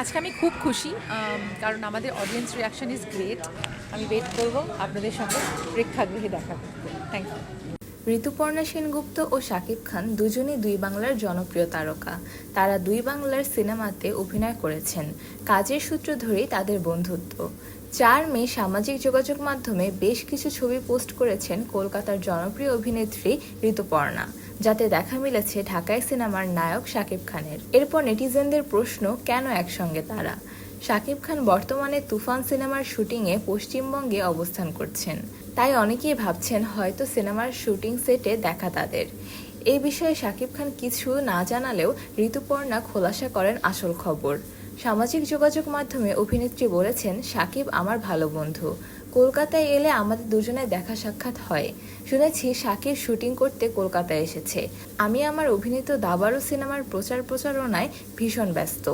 আজকে আমি খুব খুশি কারণ আমাদের অডিয়েন্স রিয়াকশন ইজ গ্রেট আমি ওয়েট করব আপনাদের সঙ্গে প্রেক্ষাগৃহে দেখা থ্যাংক ইউ ঋতুপর্ণা সেনগুপ্ত ও শাকিব খান দুজনেই দুই বাংলার জনপ্রিয় তারকা। তারা দুই বাংলার সিনেমাতে অভিনয় করেছেন। কাজের সূত্র ধরেই তাদের বন্ধুত্ব। চার মে সামাজিক যোগাযোগ মাধ্যমে বেশ কিছু ছবি পোস্ট করেছেন কলকাতার জনপ্রিয় অভিনেত্রী ঋতুপর্ণা, যাতে দেখা মিলেছে ঢাকায় সিনেমার নায়ক শাকিব খানের। এরপর নেটিজেনদের প্রশ্ন, কেন একসঙ্গে তারা? শাকিব খান বর্তমানে তুফান সিনেমার শুটিংয়ে পশ্চিমবঙ্গে অবস্থান করছেন। তাই অনেকেই ভাবছেন, হয়তো সিনেমার শুটিং সেটে দেখা তাদের। এই বিষয়ে শাকিব খান কিছু না জানালেও ঋতুপর্ণা খোলাসা করেন আসল খবর। সামাজিক যোগাযোগ মাধ্যমে অভিনেত্রী বলেছেন, সাকিব আমার ভালো বন্ধু। কলকাতায় এলে আমাদের দুজনের দেখা সাক্ষাৎ হয়। শুনেছি সাকিব শুটিং করতে কলকাতায় এসেছে। আমি আমার অভিনীত দাবারু সিনেমার প্রচার প্রচারণায় ভীষণ ব্যস্ত।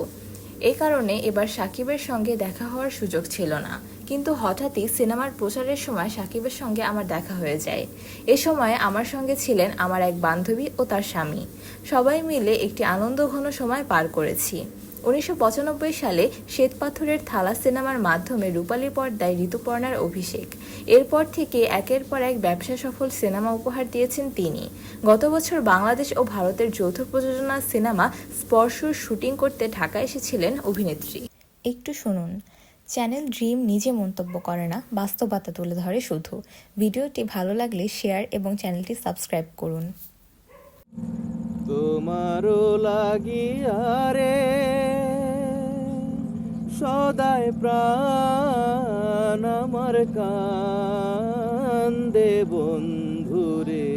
এ কারণে এবার সাকিবের সঙ্গে দেখা হওয়ার সুযোগ ছিল না। কিন্তু হঠাৎই সিনেমার প্রচারের সময় সাকিবের সঙ্গে আমার দেখা হয়ে যায়। এ সময় আমার সঙ্গে ছিলেন আমার এক বান্ধবী ও তার স্বামী। সবাই মিলে একটি আনন্দঘন সময় পার করেছি। উনিশশো পঁচানব্বই সালে শ্বেতপাথরের থালা সিনেমার মাধ্যমে রূপালী পর্দায় ঋতুপর্ণার অভিষেক। এরপর থেকে একের পর এক ব্যবসা সফল সিনেমা উপহার দিয়েছেন তিনি। গত বছর বাংলাদেশ ও ভারতের যৌথ প্রযোজনা সিনেমা স্পর্শর শুটিং করতে ঢাকা এসেছিলেন অভিনেত্রী। একটু শুনুন। চ্যানেল ড্রিম নিজে মন্তব্য করে না বাস্তবতা তুলে ধরে শুধু। ভিডিওটি ভালো লাগলে শেয়ার এবং চ্যানেলটি সাবস্ক্রাইব করুন। তোমারও লাগিয়ারে সদায় প্রাণ আমার কান্দে বন্ধুরে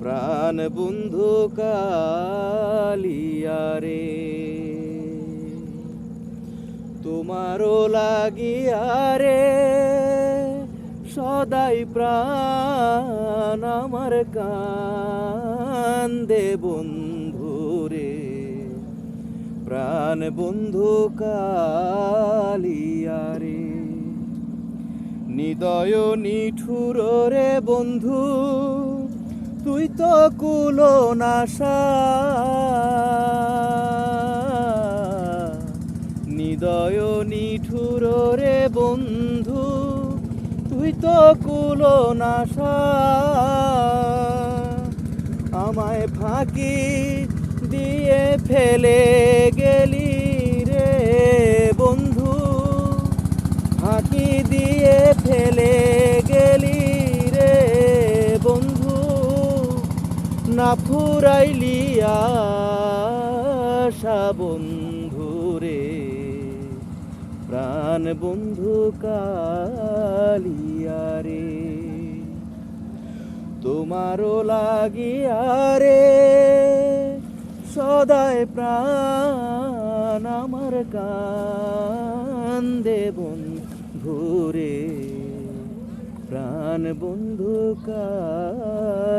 প্রাণ বন্ধু কালিয়ারে তোমারও লাগিয়ারে সদাই প্রাণ আমার কান্দে বন্ধুরে প্রাণ বন্ধু কালিয়ারে। নিদয় নিঠুর রে বন্ধু, তুই তো কুলো নাশা। নিদয় নিঠুর রে বন্ধু, তুই তো কুলো নাশা। আমায় ফাঁকি দিয়ে ফেলে গেলি রে বন্ধু। ফাঁকি দিয়ে ফেলে গেলি রে বন্ধু। না ফুরাইলি আশা বন্ধু রে। প্রাণ বন্ধু কালিয়ারে তোমারও লাগিয়ারে সদায় প্রাণ আমার কান্দে বন্ধুরে প্রাণ বন্ধু কালিয়ারে।